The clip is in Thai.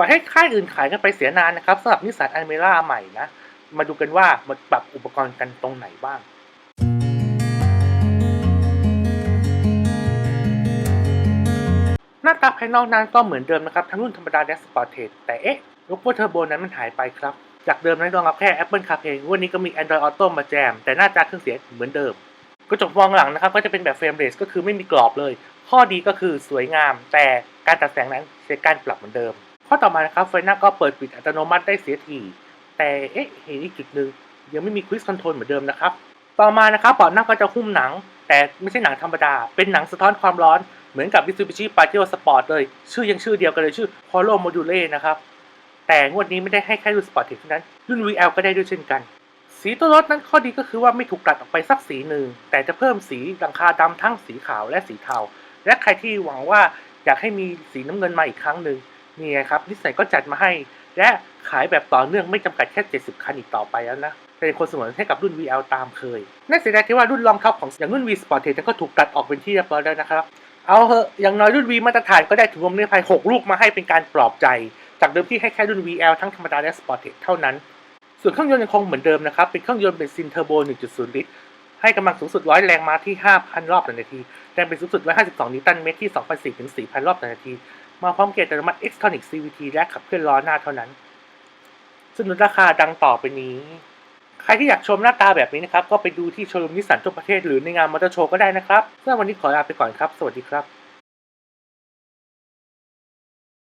ปล่อยให้ค่ายอื่นขายกันไปเสียนานนะครับสำหรับนิสสันอ l เมร่าใหม่นะ มาดูกันว่ามันปรับอุปกรณ์กันตรงไหนบ้างหน้าตาภายนอกนั้นก็เหมือนเดิมนะครับ ทั้งรุ่นธรรมดาและสปอร์ตเทสแต่เอ๊ะลูกโปเทอร์โบนั้นมันหายไปครับ จากเดิมนั้นรองรับแค่ Apple CarPlay วันนี้ก็มี Android Auto มาแจม แต่หน้าจาเครื่องเสียงเหมือนเดิม กระจกมองหลังนะครับ ก็จะเป็นแบบเฟรมเรสก็คือไม่มีกรอบเลย ข้อดีก็คือสวยงาม แต่การตัดแสงนั้นใช้การปรับเหมือนเดิม ข้อต่อมานะครับไฟหน้าก็เปิดปิดอัตโนมัติได้เสียทีแต่เอ๊ะเห็นอีกจุดหนึ่งยังไม่มีควิ z คอนโทรลเหมือนเดิมนะครับ ต่อมานะครับเบาะนั่งก็จะหุ้มหนัง แต่ไม่ใช่หนังธรรมดา เป็นหนังสะท้อนความร้อนเหมือนกับ Mitsubishi Pajero Sport เลย ชื่อยังชื่อเดียวกันเลยชื่อ Polo Module นะครับ แต่งวดนี้ไม่ได้ให้แค่รุ่นสปอร์ตเท่านั้น รุ่น VL ก็ได้ด้วยเช่นกัน สีตัวรถนั้นข้อดีก็คือว่าไม่ถูกตัดออกไปสักสีหนึ่ง แต่จะเพิ่มสีหลังคาดำทั้งสีขาวและสีเทาและใครที่หวังว่าอยากให้มีสีน้ำเงินมาอีกครั้งหนึ่ง นี่ไงครับนิสสันก็จัดมาให้ และขายแบบต่อเนื่องไม่จำกัดแค่ 70 คันอีกต่อไปแล้วนะเป็นคนสมวนให้กับรุ่น VL ตามเคยน่าเสียดายที่ว่ารุ่นรองท็อปของอย่างรุ่น V Sport นั้นก็ถูกตัดออกเป็นที่เรียบร้อยแล้วนะครับ เอาเหอะอย่างน้อยรุ่น V มาตรฐานก็ได้ถุงลมนิรภัย6ลูกมาให้เป็นการปลอบใจ จากเดิมที่ให้แค่รุ่น VL ทั้งธรรมดาและ Sport เท่านั้น ส่วนเครื่องยนต์ยังคงเหมือนเดิมนะครับ เป็นเครื่องยนต์เบนซินเทอร์โบ 1.0 ลิตร ให้กำลังสูงสุด 100 แรงม้าที่ 5,000 รอบต่อนาที แรงบิดสูงสุด 152 นิวตันเมตรที่ 2,400ถึง4,000 รอบต่อนาที มาพร้อมเกียร์อัตโนมัติ Xtronic CVT และขับเคลื่อนล้อหน้าเท่านั้นสนุนราคาดังต่อไปนี้ ใครที่อยากชมหน้าตาแบบนี้นะครับ ก็ไปดูที่โชว์รูมนิสสันทั่วประเทศหรือในงานมอเตอร์โชว์ก็ได้นะครับสำหรับวันนี้ขอลาไปก่อนครับ สวัสดีครับ